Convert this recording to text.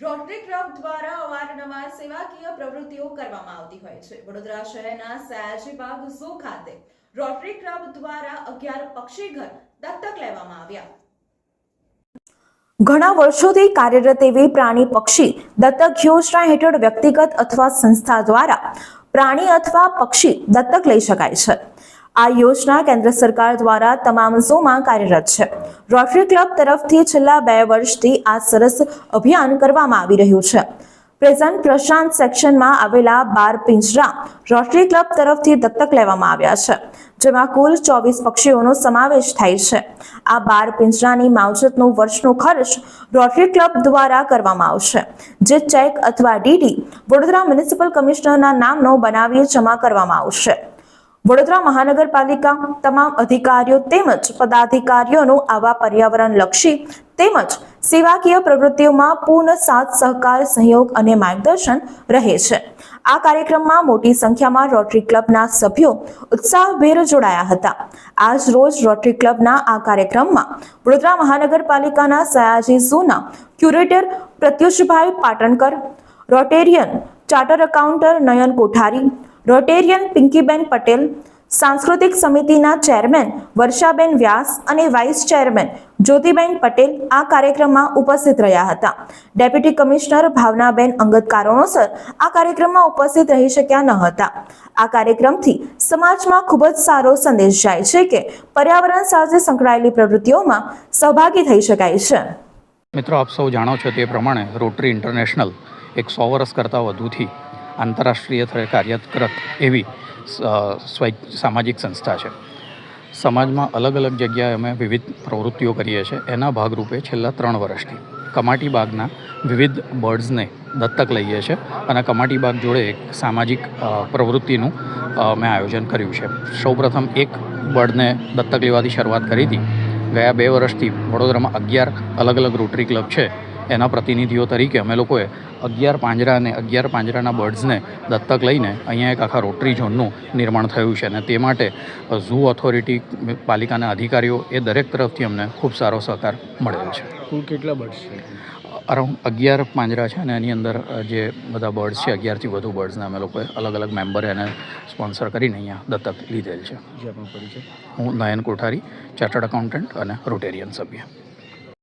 Rotary club દ્વારા અવારનવાર સેવાકીય પ્રવૃત્તિઓ કરવામાં આવતી હોય છે. વડોદરા શહેરના સયાજીબાગ ઝૂ ખાતે રોટરી ક્લબ દ્વારા અગિયાર પક્ષી ઘર દત્તક લેવામાં આવ્યા. ઘણા વર્ષોથી કાર્યરત એવી પ્રાણી પક્ષી દત્તક યોજના હેઠળ વ્યક્તિગત અથવા સંસ્થા દ્વારા પ્રાણી અથવા પક્ષી દત્તક લઈ શકાય છે. આ યોજના કેન્દ્ર સરકાર દ્વારા તમામ ઝોમાં કાર્યરત છે. રોટરી ક્લબ તરફથી છેલ્લા બે વર્ષથી આ સરસ અભિયાન કરવામાં આવી રહ્યું છે. પ્રેઝન્ટ પ્રશાંત સેક્શનમાં આવેલા બાર પિંજરા રોટરી ક્લબ તરફથી દત્તક લેવામાં આવ્યા છે, જેમાં કુલ ચોવીસ પક્ષીઓનો સમાવેશ થાય છે. આ બાર પિંજરાની માવજતનો વર્ષનો ખર્ચ રોટરી ક્લબ દ્વારા કરવામાં આવશે, જે ચેક અથવા ડીડી વડોદરા મ્યુનિસિપલ કમિશનરના નામનો બનાવી જમા કરવામાં આવશે. વડોદરા મહાનગરપાલિકા તમામ અધિકારીઓ તેમજ પદાધિકારીઓનું આવા પર્યાવરણલક્ષી તેમજ સેવાકીય પ્રવૃત્તિઓમાં પૂર્ણ સાથ, સહકાર, સહયોગ અને માર્ગદર્શન રહે છે. આ કાર્યક્રમમાં મોટી સંખ્યામાં રોટરી ક્લબના સભ્યો ઉત્સાહભેર જોડાયા હતા. આજ રોજ રોટરી ક્લબના આ કાર્યક્રમમાં વડોદરા મહાનગરપાલિકાના Sayaji ઝૂના, curator Pratyushbhai Patankar, rotarian charter accountant Nayan Kothari rotarian Pinkiben Patel, સાંસ્કૃતિક સમિતિના ચેરમેન વર્ષાબેન વ્યાસ અને વાઇસ ચેરમેન જ્યોતિબેન પટેલ આ કાર્યક્રમમાં ઉપસ્થિત રહ્યા હતા. ડેપ્યુટી કમિશનર ભાવનાબેન અંગત કારણોસર આ કાર્યક્રમમાં ઉપસ્થિત રહી શક્યા ન હતા. આ કાર્યક્રમથી સમાજમાં ખૂબ જ સારો સંદેશ જાય છે કે પર્યાવરણ સાથે સંકળાયેલી પ્રવૃત્તિઓમાં સહભાગી થઈ શકાય છે. મિત્રો, આપ સૌ જાણો છો તે પ્રમાણે રોટરી ઇન્ટરનેશનલ એક સો વર્ષ કરતાં વધુથી આંતરરાષ્ટ્રીય સ્તરે કાર્યરત એવી સામાજિક સંસ્થા છે. સમાજમાં અલગ અલગ જગ્યાએ અમે વિવિધ પ્રવૃત્તિઓ કરીએ છીએ. એના ભાગરૂપે છેલ્લા ત્રણ વર્ષથી કમાટી બાગના વિવિધ બર્ડ્સને દત્તક લઈએ છીએ અને કમાટી બાગ જોડે એક સામાજિક પ્રવૃત્તિનું મેં આયોજન કર્યું છે. સૌપ્રથમ એક બર્ડને દત્તક લેવાથી શરૂઆત કરી હતી. ગયા બે વર્ષથી વડોદરામાં અગિયાર અલગ અલગ રોટરી ક્લબ છે. એના પ્રતિનિધિઓ તરીકે અમે લોકોએ અગિયાર પાંજરા અને અગિયાર પાંજરાના બર્ડ્સને દત્તક લઈને અહીંયા એક આખા રોટરી ઝોનનું નિર્માણ થયું છે અને તે માટે ઝૂ ઓથોરિટી પાલિકાના અધિકારીઓ એ દરેક તરફથી અમને ખૂબ સારો સહકાર મળેલો છે. કુલ કેટલા બર્ડ્સ છે? અરાઉન્ડ અગિયાર પાંજરા છે અને એની અંદર જે બધા બર્ડ્સ છે અગિયારથી વધુ બર્ડ્સને અમે લોકોએ અલગ અલગ મેમ્બરે એને સ્પોન્સર કરીને અહીંયા દત્તક લીધેલ છે. હું નયન કોઠારી ચાર્ટર્ડ એકાઉન્ટન્ટ અને રોટેરિયન સભ્ય.